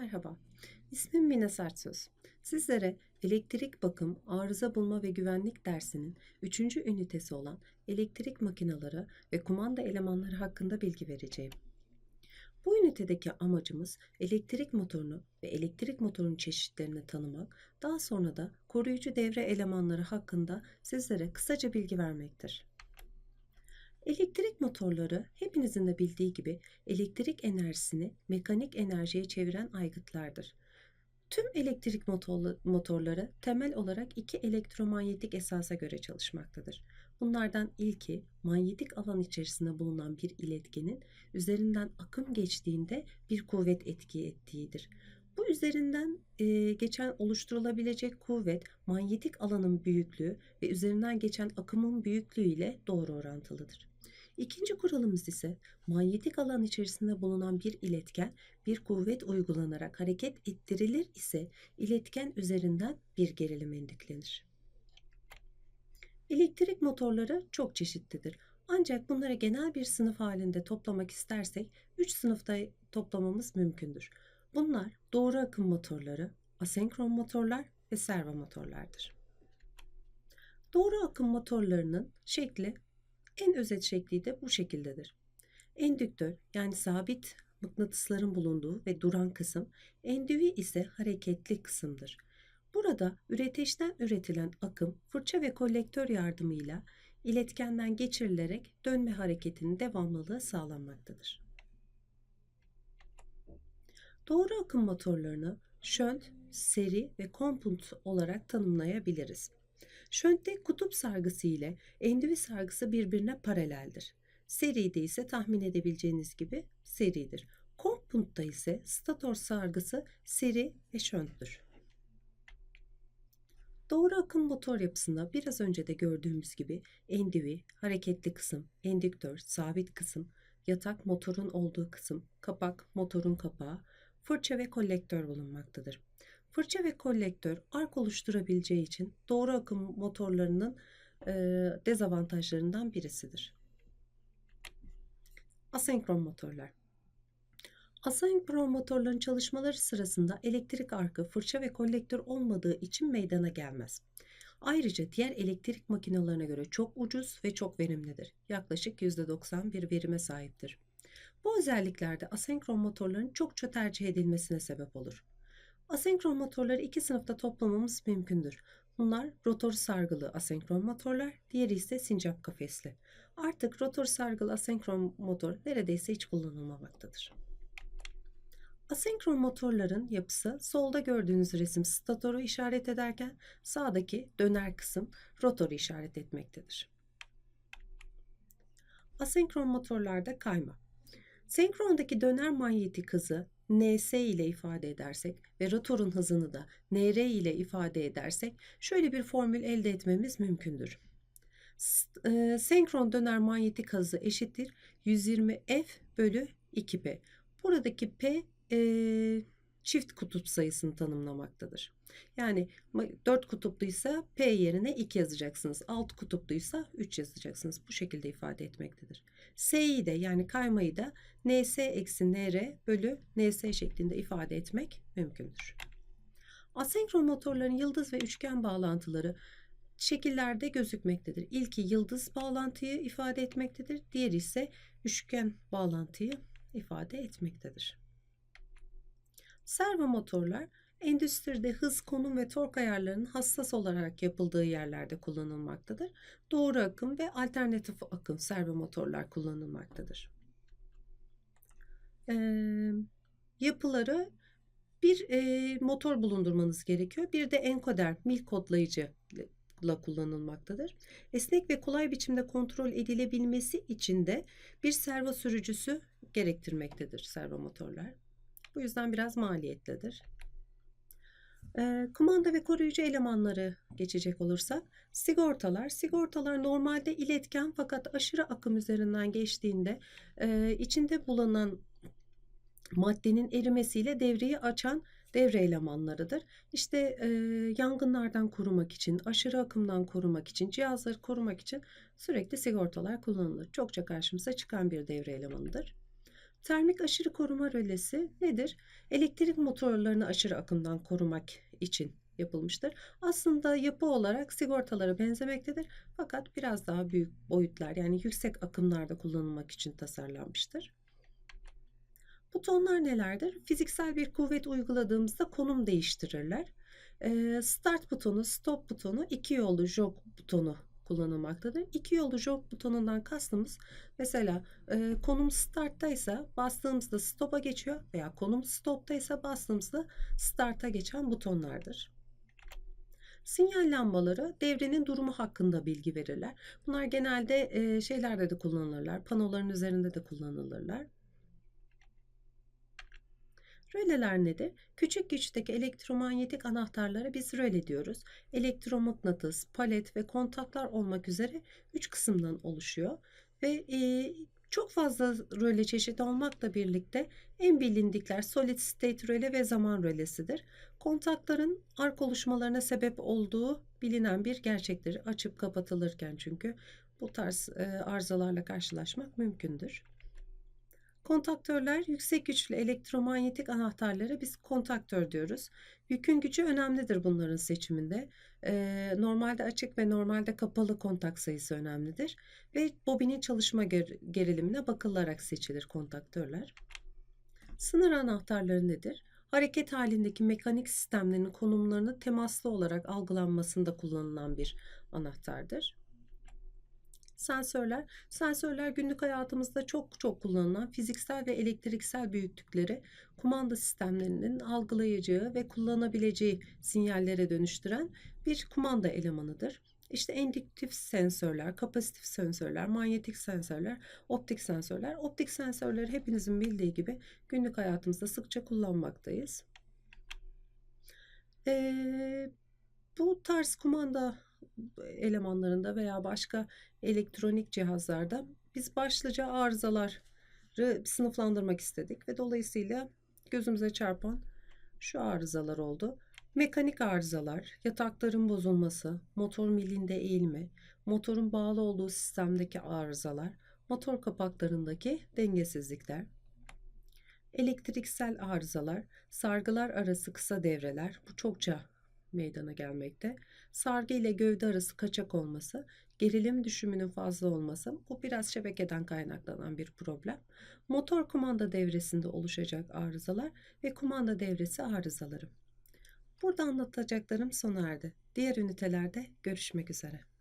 Merhaba, ismim Mine Sertsöz. Sizlere elektrik bakım, arıza bulma ve güvenlik dersinin 3. ünitesi olan elektrik makineleri ve kumanda elemanları hakkında bilgi vereceğim. Bu ünitedeki amacımız elektrik motorunu ve elektrik motorunun çeşitlerini tanımak, daha sonra da koruyucu devre elemanları hakkında sizlere kısaca bilgi vermektir. Elektrik motorları hepinizin de bildiği gibi elektrik enerjisini mekanik enerjiye çeviren aygıtlardır. Tüm elektrik motorları temel olarak iki elektromanyetik esasa göre çalışmaktadır. Bunlardan ilki manyetik alan içerisinde bulunan bir iletkenin üzerinden akım geçtiğinde bir kuvvet etki ettiğidir. Bu üzerinden e, geçen oluşturulabilecek kuvvet manyetik alanın büyüklüğü ve üzerinden geçen akımın büyüklüğü ile doğru orantılıdır. İkinci kuralımız ise manyetik alan içerisinde bulunan bir iletken bir kuvvet uygulanarak hareket ettirilir ise iletken üzerinden bir gerilim indüklenir. Elektrik motorları çok çeşitlidir. Ancak bunları genel bir sınıf halinde toplamak istersek 3 sınıfta toplamamız mümkündür. Bunlar doğru akım motorları, asenkron motorlar ve servo motorlardır. Doğru akım motorlarının şekli en özet şekli de bu şekildedir. Endüktör yani sabit mıknatısların bulunduğu ve duran kısım, endüvi ise hareketli kısımdır. Burada üreteçten üretilen akım fırça ve kolektör yardımıyla iletkenden geçirilerek dönme hareketinin devamlılığı sağlanmaktadır. Doğru akım motorlarını şönt, seri ve komput olarak tanımlayabiliriz. Şöntte kutup sargısı ile endüvi sargısı birbirine paraleldir. Seride ise tahmin edebileceğiniz gibi seridir. Kompuntta ise stator sargısı seri ve şönttür. Doğru akım motor yapısında biraz önce de gördüğümüz gibi endüvi, hareketli kısım, endüktör, sabit kısım, yatak motorun olduğu kısım, kapak motorun kapağı, fırça ve kolektör bulunmaktadır. Fırça ve kolektör ark oluşturabileceği için doğru akım motorlarının e, dezavantajlarından birisidir. Asenkron motorlar. Asenkron motorların çalışmaları sırasında elektrik arkı fırça ve kolektör olmadığı için meydana gelmez. Ayrıca diğer elektrik makinelerine göre çok ucuz ve çok verimlidir. Yaklaşık %90 bir verime sahiptir. Bu özelliklerde asenkron motorların çokça tercih edilmesine sebep olur. Asenkron motorları iki sınıfta toplamamız mümkündür. Bunlar rotor sargılı asenkron motorlar, diğeri ise sincap kafesli. Artık rotor sargılı asenkron motor neredeyse hiç kullanılmamaktadır. Asenkron motorların yapısı solda gördüğünüz resim statoru işaret ederken sağdaki döner kısım rotoru işaret etmektedir. Asenkron motorlarda kayma. Senkrondaki döner manyetik hızı NS ile ifade edersek ve rotorun hızını da NR ile ifade edersek şöyle bir formül elde etmemiz mümkündür. E, senkron döner manyetik hızı eşittir 120 F bölü 2P. Buradaki P e, çift kutup sayısını tanımlamaktadır. Yani 4 kutupluysa P yerine 2 yazacaksınız. 6 kutupluysa 3 yazacaksınız. Bu şekilde ifade etmektedir. S'yi de yani kaymayı da NS eksi NR bölü NS şeklinde ifade etmek mümkündür. Asenkron motorların yıldız ve üçgen bağlantıları şekillerde gözükmektedir. İlki yıldız bağlantıyı ifade etmektedir. Diğeri ise üçgen bağlantıyı ifade etmektedir. Servo motorlar endüstride hız, konum ve tork ayarlarının hassas olarak yapıldığı yerlerde kullanılmaktadır. Doğru akım ve alternatif akım servo motorlar kullanılmaktadır. Ee, yapıları bir e, motor bulundurmanız gerekiyor. Bir de enkoder, mil kodlayıcı la kullanılmaktadır. Esnek ve kolay biçimde kontrol edilebilmesi için de bir servo sürücüsü gerektirmektedir servo motorlar. Bu yüzden biraz maliyetlidir. E, kumanda ve koruyucu elemanları geçecek olursak sigortalar. Sigortalar normalde iletken fakat aşırı akım üzerinden geçtiğinde e, içinde bulunan maddenin erimesiyle devreyi açan devre elemanlarıdır. İşte e, yangınlardan korumak için, aşırı akımdan korumak için, cihazları korumak için sürekli sigortalar kullanılır. Çokça karşımıza çıkan bir devre elemanıdır. Termik aşırı koruma rölesi nedir? Elektrik motorlarını aşırı akımdan korumak için yapılmıştır. Aslında yapı olarak sigortalara benzemektedir fakat biraz daha büyük boyutlar yani yüksek akımlarda kullanılmak için tasarlanmıştır. Butonlar nelerdir? Fiziksel bir kuvvet uyguladığımızda konum değiştirirler. Start butonu, stop butonu, iki yollu jog butonu kullanılmaktadır. İki yollu jog butonundan kastımız mesela eee, konum starttaysa bastığımızda stop'a geçiyor veya konum stop'taysa bastığımızda start'a geçen butonlardır. Sinyal lambaları devrenin durumu hakkında bilgi verirler. Bunlar genelde eee, şeylerde de kullanılırlar, panoların üzerinde de kullanılırlar. Röleler nedir? Küçük güçteki elektromanyetik anahtarlara biz röle diyoruz. Elektromıknatıs, palet ve kontaklar olmak üzere 3 kısımdan oluşuyor. Ve e, çok fazla röle çeşidi olmakla birlikte en bilindikler solid state röle ve zaman rölesidir. Kontakların ark oluşmalarına sebep olduğu bilinen bir gerçektir. Açıp kapatılırken çünkü bu tarz e, arızalarla karşılaşmak mümkündür. Kontaktörler yüksek güçlü elektromanyetik anahtarlara biz kontaktör diyoruz. Yükün gücü önemlidir bunların seçiminde. Ee, normalde açık ve normalde kapalı kontak sayısı önemlidir. Ve bobinin çalışma ger- gerilimine bakılarak seçilir kontaktörler. Sınır anahtarları nedir? Hareket halindeki mekanik sistemlerin konumlarını temaslı olarak algılanmasında kullanılan bir anahtardır. Sensörler. Sensörler günlük hayatımızda çok çok kullanılan fiziksel ve elektriksel büyüklükleri kumanda sistemlerinin algılayacağı ve kullanabileceği sinyallere dönüştüren bir kumanda elemanıdır. İşte endüktif sensörler, kapasitif sensörler, manyetik sensörler, optik sensörler. Optik sensörleri hepinizin bildiği gibi günlük hayatımızda sıkça kullanmaktayız. Ee, bu tarz kumanda elemanlarında veya başka elektronik cihazlarda biz başlıca arızaları sınıflandırmak istedik ve dolayısıyla gözümüze çarpan şu arızalar oldu. Mekanik arızalar, yatakların bozulması, motor milinde eğilme, motorun bağlı olduğu sistemdeki arızalar, motor kapaklarındaki dengesizlikler, elektriksel arızalar, sargılar arası kısa devreler, bu çokça meydana gelmekte. Sargı ile gövde arası kaçak olması, gerilim düşümünün fazla olması, bu biraz şebekeden kaynaklanan bir problem. Motor kumanda devresinde oluşacak arızalar ve kumanda devresi arızaları. Burada anlatacaklarım sona erdi. Diğer ünitelerde görüşmek üzere.